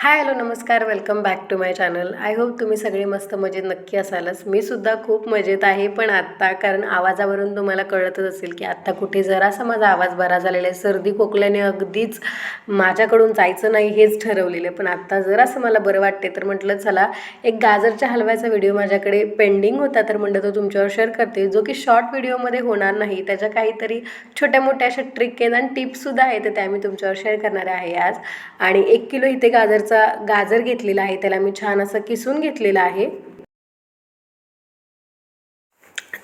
हाय hello नमस्कार. Welcome back to my channel I hope तुम्ही सगळे मस्त मजेत नक्की असालच. मी सुद्धा खूप मजेत आहे पण आत्ता कारण आवाजावरून तुम्हाला कळतच असेल की आत्ता कुठे जरासा माझा आवाज बरा झालेला आहे. सर्दी खोकल्याने अगदीच माझ्याकडून जायचं नाही हेच ठरवलेलं आहे. पण आत्ता जरासं मला बरं वाटते तर म्हटलं चला एक गाजरच्या हलव्याचा व्हिडिओ माझ्याकडे पेंडिंग होता. तर म्हटलं तो तुमच्यावर शेअर करते. जो की शॉर्ट व्हिडिओमध्ये होणार नाही. त्याच्या काहीतरी छोट्या मोठ्या अशा ट्रिक आहेत आणि टिप्ससुद्धा आहेत तर त्या मी तुमच्यावर शेअर करणार आहे आज. आणि एक किलो इथे गाजरचा गाजर घेतलेला आहे त्याला मी छान असं किसून घेतलेलं आहे.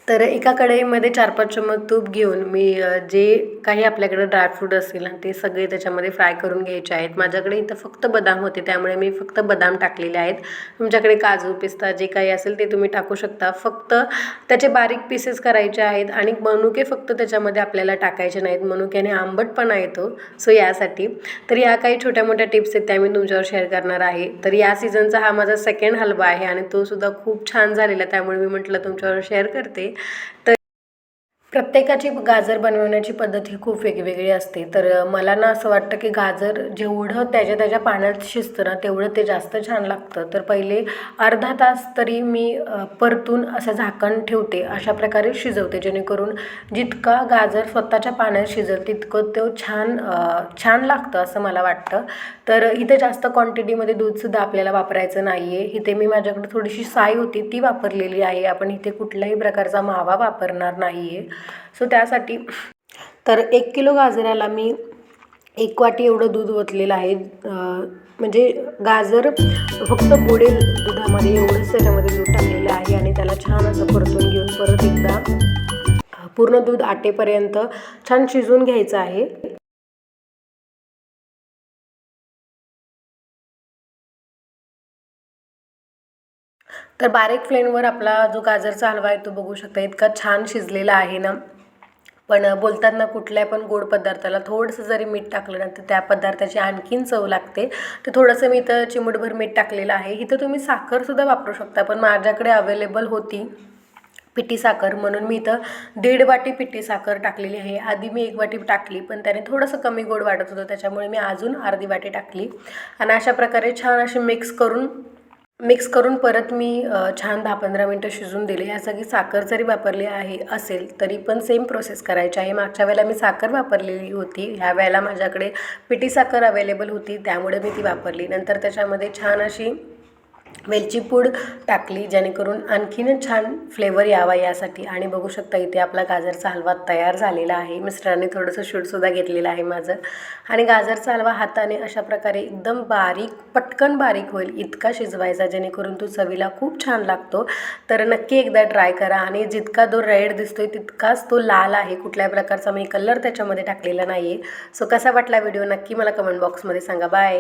तर एका कढईमध्ये चार पाच चम्मच तूप घेऊन मी जे काही आपल्याकडे ड्रायफ्रूट असतील ना ते सगळे त्याच्यामध्ये फ्राय करून घ्यायचे आहेत. माझ्याकडे इथं फक्त बदाम होते त्यामुळे मी फक्त बदाम टाकलेले आहेत. तुमच्याकडे काजू पिस्ता जे काही असेल ते तुम्ही टाकू शकता. फक्त त्याचे बारीक पीसेस करायचे आहेत आणि मनुके फक्त त्याच्यामध्ये आपल्याला टाकायचे नाहीत. मनुक्याने आंबटपणा येतो सो यासाठी. तर या काही छोट्या मोठ्या टिप्स आहेत त्या मी तुमच्यावर शेअर करणार आहे. तर या सीझनचा हा माझा सेकंड हलवा आहे आणि तो सुद्धा खूप छान झालेला त्यामुळे मी म्हटलं तुमच्यावर शेअर करते. तर प्रत्येकाची गाजर बनवण्याची पद्धत ही खूप वेगवेगळी असते. तर मला ना असं वाटतं की गाजर जेवढं त्याच्या त्याच्या पाण्यात शिजतं ना तेवढं ते जास्त छान लागतं. तर पहिले अर्धा तास तरी मी परतून असं झाकण ठेवते अशा प्रकारे शिजवते. जेणेकरून जितका गाजर स्वतःच्या पाण्यात शिजेल तितकं तो छान छान लागतं असं मला वाटतं. तर इथे जास्त क्वांटिटीमध्ये दूधसुद्धा आपल्याला वापरायचं नाही आहे इथे मी माझ्याकडे थोडीशी साय होती ती वापरलेली आहे. आपण इथे कुठल्याही प्रकारचा मावा वापरणार नाही आहे सो त्यासाठी तर एक किलो गाजराला मी एक वाटी एवढं दूध ओतलेलं आहे. म्हणजे गाजर फक्त बुडेल दुधामध्ये एवढंच त्याच्यामध्ये दूध टाकलेलं आहे आणि त्याला छान असं परतून घेऊन परत एकदा पूर्ण दूध आटेपर्यंत छान शिजून घ्यायचं आहे. तर बारीक फ्लेमवर आपला जो गाजरचा हलवा आहे तो बघू शकता इतका छान शिजलेला आहे ना. पण बोलताना कुठल्या पण गोड पदार्थाला थोडंसं जरी मीठ टाकलं ना तर त्या पदार्थाची आणखीन चव लागते. तर थोडंसं मी इथं चिमूटभर मीठ टाकलेलं आहे. इथं तुम्ही साखरसुद्धा वापरू शकता पण माझ्याकडे अवेलेबल होती पिठी साखर. म्हणून मी इथं दीड वाटी पिठी साखर टाकलेली आहे. आधी मी एक वाटी टाकली पण त्याने थोडंसं कमी गोड वाटत होतं त्याच्यामुळे मी अजून अर्धी वाटी टाकली. आणि अशा प्रकारे छान अशी मिक्स करून मिक्स करून परत मी छान दहा पंधरा मिनटं शिजून दिले. या सगळी साखर जरी वापरली आहे असेल तरी पण सेम प्रोसेस करायची आहे. मागच्या वेळेला मी साखर वापरलेली होती. ह्या वेळेला माझ्याकडे पिठी साखर अवेलेबल होती त्यामुळे मी ती वापरली. नंतर त्याच्यामध्ये छान अशी वेलची पूड टाकली जेणेकरून आणखीनच छान फ्लेवर यावा यासाठी. आणि बघू शकता इथे आपला गाजरचा हलवा तयार झालेला आहे. मिस्टरांनी थोडंसं शूटसुद्धा घेतलेलं आहे माझं. आणि गाजरचा हलवा हाताने अशा प्रकारे एकदम बारीक पटकन बारीक होईल इतका शिजवायचा जेणेकरून तो चवीला खूप छान लागतो. तर नक्की एकदा ट्राय करा. आणि जितका तो रेड दिसतोय तितकाच तो लाल आहे. कुठल्याही प्रकारचा मी कलर त्याच्यामध्ये टाकलेला नाही आहे सो कसा वाटला व्हिडिओ नक्की मला कमेंट बॉक्समध्ये सांगा. बाय